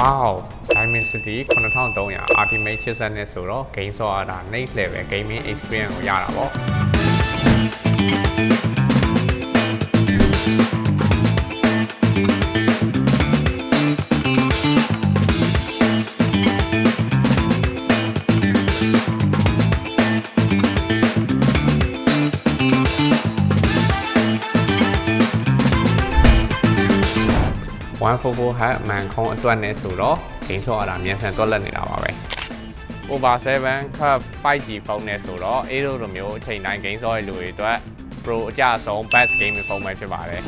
wow Diamond City 9300 Ultimate 60နဲ့ဆိုတော့ game ဆော့ရတာ next level gaming experience ကိုရတာပေါ့ 144 hack အမှန်ခုံးအတွက်နဲ့ဆိုတော့ game ဆော့ရတာမြန်ဆန်တွက်လက်နေတာပါပဲ Over 7 Cup 5G ဖုန်းနဲ့ဆိုတော့ A လိုလိုမျိုးအချိန်တိုင်း game ဆော့ရလူတွေအတွက် Pro အကြဆုံး best gaming ဖုန်းပဲဖြစ်ပါတယ်